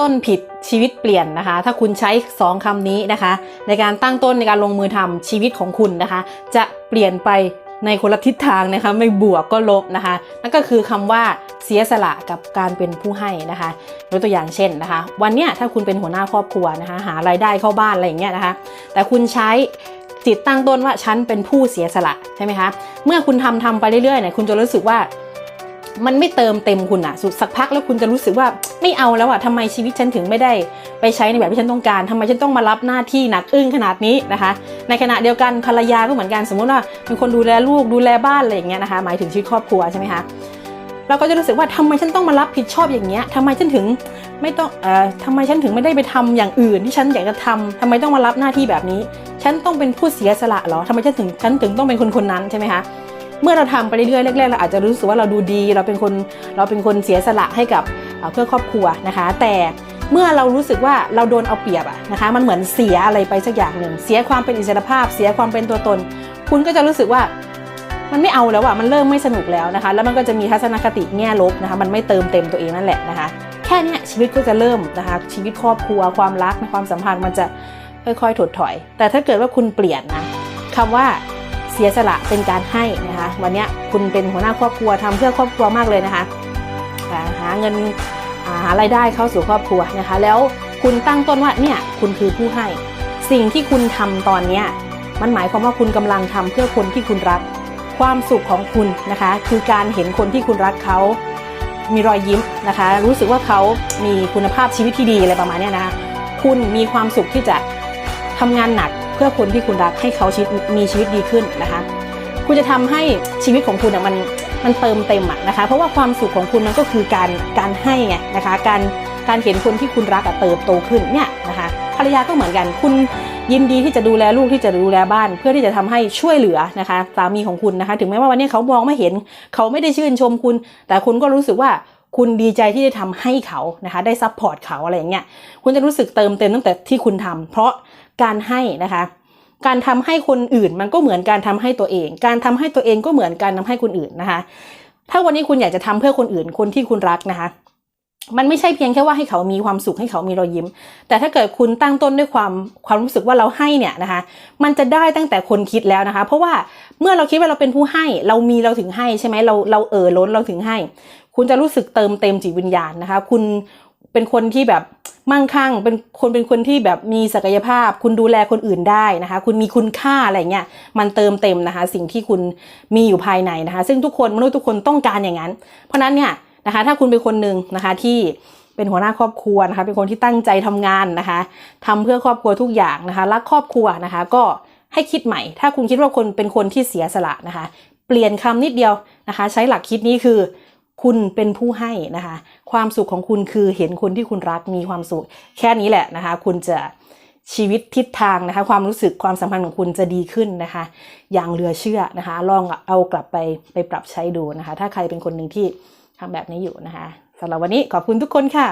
ต้นผิดชีวิตเปลี่ยนนะคะ ถ้าคุณใช้สองคำนี้นะคะ ในการตั้งต้นในการลงมือทำชีวิตของคุณนะคะ จะเปลี่ยนไปในคนละทิศทางนะคะ ไม่บวกก็ลบนะคะ นั่นก็คือคำว่าเสียสละกับการเป็นผู้ให้นะคะยกตัวอย่างเช่นนะคะ วันเนี้ยถ้าคุณเป็นหัวหน้าครอบครัวนะคะ หารายได้เข้าบ้านอะไรอย่างเงี้ยนะคะ แต่คุณใช้จิตตั้งต้นว่าฉันเป็นผู้เสียสละใช่ไหมคะ เมื่อคุณทำทำไปเรื่อยๆเนี่ยคุณจะรู้สึกว่า มันไม่เติมเต็มคุณอะสุดสักพักแล้วคุณจะรู้สึกว่าไม่เอาแล้วอะทำไมชีวิตฉันถึงไม่ได้ ไปใช้ในแบบที่ฉันต้องการทำไมฉันต้องมารับหน้าที่หนักอึ้งขนาดนี้นะคะ ในขณะเดียวกันภรรยาก็เหมือนกันสมมติว่าเป็นคนดูแลลูกดูแลบ้านอะไรอย่างเงี้ยนะคะ หมายถึงชีวิตครอบครัวใช่ไหมคะเราก็จะรู้สึกว่าทำไมฉันต้องมารับผิดชอบอย่างเงี้ยทำไมฉันถึงไม่ต้องเอ่อทำไมฉันถึงไม่ได้ไปทำอย่างอื่นที่ฉันอยากจะทำทำไมต้องมารับหน้าที่แบบนี้ ฉันต้องเป็นผู้เสียสละเหรอทำไมฉันถึงฉันถึงต้องเป็นคนคนนั้นใช่ไหมคะ เมื่อเราทำไปเรื่อยๆแรกๆเราอาจจะรู้สึกว่าเราดูดี เราเป็นคนเราเป็นคนเสียสละให้กับเพื่อครอบครัวนะคะ แต่เมื่อเรารู้สึกว่าเราโดนเอาเปรียบอะนะคะมันเหมือนเสียอะไรไปสักอย่างหนึ่งเสียความเป็นอิสรภาพ เสียความเป็นตัวตน คุณก็จะรู้สึกว่ามันไม่เอาแล้วอะมันเริ่มไม่สนุกแล้วนะคะ แล้วมันก็จะมีทัศนคติแง่ลบนะคะมันไม่เติมเต็มตัวเองนั่นแหละนะคะ แค่นี้ชีวิตก็จะเริ่มนะคะ ชีวิตครอบครัวความรักความสัมพันธ์มันจะค่อยๆถดถอย แต่ถ้าเกิดว่าคุณเปลี่ยนนะคำว่า เสียสละเป็นการให้นะคะ วันนี้คุณเป็นหัวหน้าครอบครัวทำเพื่อครอบครัวมากเลยนะคะ หาเงินอ่าหารายได้เข้าสู่ครอบครัวนะคะ แล้วคุณตั้งต้นว่าเนี่ยคุณคือผู้ให้ สิ่งที่คุณทำตอนเนี้มันหมายความว่าคุณกำลังทำเพื่อคนที่คุณรัก ความสุขของคุณนะคะ คือการเห็นคนที่คุณรักเขามีรอยยิ้มนะคะ รู้สึกว่าเขามีคุณภาพชีวิตที่ดีอะไรประมาณนี้นะคะ คุณมีความสุขที่จะทำงานหนัก เพื่อคนที่คุณรักให้เขาชีวิตมีชีวิตดีขึ้นนะคะ คุณจะทำให้ชีวิตของคุณมันมันเติมเต็มอะนะคะ เพราะว่าความสุขของคุณมันก็คือการการให้ไงนะคะ การการเห็นคนที่คุณรักเติบโตขึ้นเนี่ยนะคะภรรยาก็เหมือนกันคุณยินดีที่จะดูแลลูกที่จะดูแลบ้าน เพื่อที่จะทำให้ช่วยเหลือนะคะสามีของคุณนะคะ ถึงแม้ว่าวันนี้เขามองไม่เห็น เขาไม่ได้ชื่นชมคุณ แต่คุณก็รู้สึกว่า คุณดีใจที่ได้ทำให้เขานะคะได้ซัพพอร์ตเขาอะไรอย่างเงี้ยคุณจะรู้สึกเติมเต็มตั้งแต่ที่คุณทำเพราะการให้นะคะการทำให้คนอื่นมันก็เหมือนการทำให้ตัวเอง การทำให้ตัวเองก็เหมือนการทำให้คนอื่นนะคะ ถ้าวันนี้คุณอยากจะทำเพื่อคนอื่นคนที่คุณรักนะคะ มันไม่ใช่เพียงแค่ว่าให้เขามีความสุขให้เขามีรอยยิ้ม แต่ถ้าเกิดคุณตั้งต้นด้วยความความรู้สึกว่าเราให้เนี่ยนะคะ มันจะได้ตั้งแต่คนคิดแล้วนะคะ เพราะว่าเมื่อเราคิดว่าเราเป็นผู้ให้ เรามีเราถึงให้ใช่ไหมเราเราเอ่อล้นเราถึงให้ คุณจะรู้สึกเติมเต็มจิตวิญญาณนะคะ คุณเป็นคนที่แบบมั่งคั่ง เป็นคนเป็นคนที่แบบมีศักยภาพ คุณดูแลคนอื่นได้นะคะ คุณมีคุณค่าอะไรเงี้ย มันเติมเต็มนะคะ สิ่งที่คุณมีอยู่ภายในนะคะ ซึ่งทุกคนมนุษย์ทุกคนต้องการอย่างนั้น เพราะฉะนั้นเนี่ย นะคะ ถ้าคุณเป็นคนหนึ่งนะคะที่เป็นหัวหน้าครอบครัวนะคะ เป็นคนที่ตั้งใจทำงานนะคะทำเพื่อครอบครัวทุกอย่างนะคะ รักครอบครัวนะคะ ก็ให้คิดใหม่ ถ้าคุณคิดว่าคนเป็นคนที่เสียสละนะคะ เปลี่ยนคำนิดเดียวนะคะ ใช้หลักคิดนี้คือ คุณเป็นผู้ให้นะคะ ความสุขของคุณคือเห็นคนที่คุณรักมีความสุข แค่นี้แหละนะคะ คุณจะชีวิตทิศทางนะคะ ความรู้สึกความสัมพันธ์ของคุณจะดีขึ้นนะคะ อย่างเหลือเชื่อนะคะ ลองเอากลับไปไปปรับใช้ดูนะคะ ถ้าใครเป็นคนหนึ่งที่ ทำแบบนี้อยู่นะคะสำหรับวันนี้ขอบคุณทุกคนค่ะ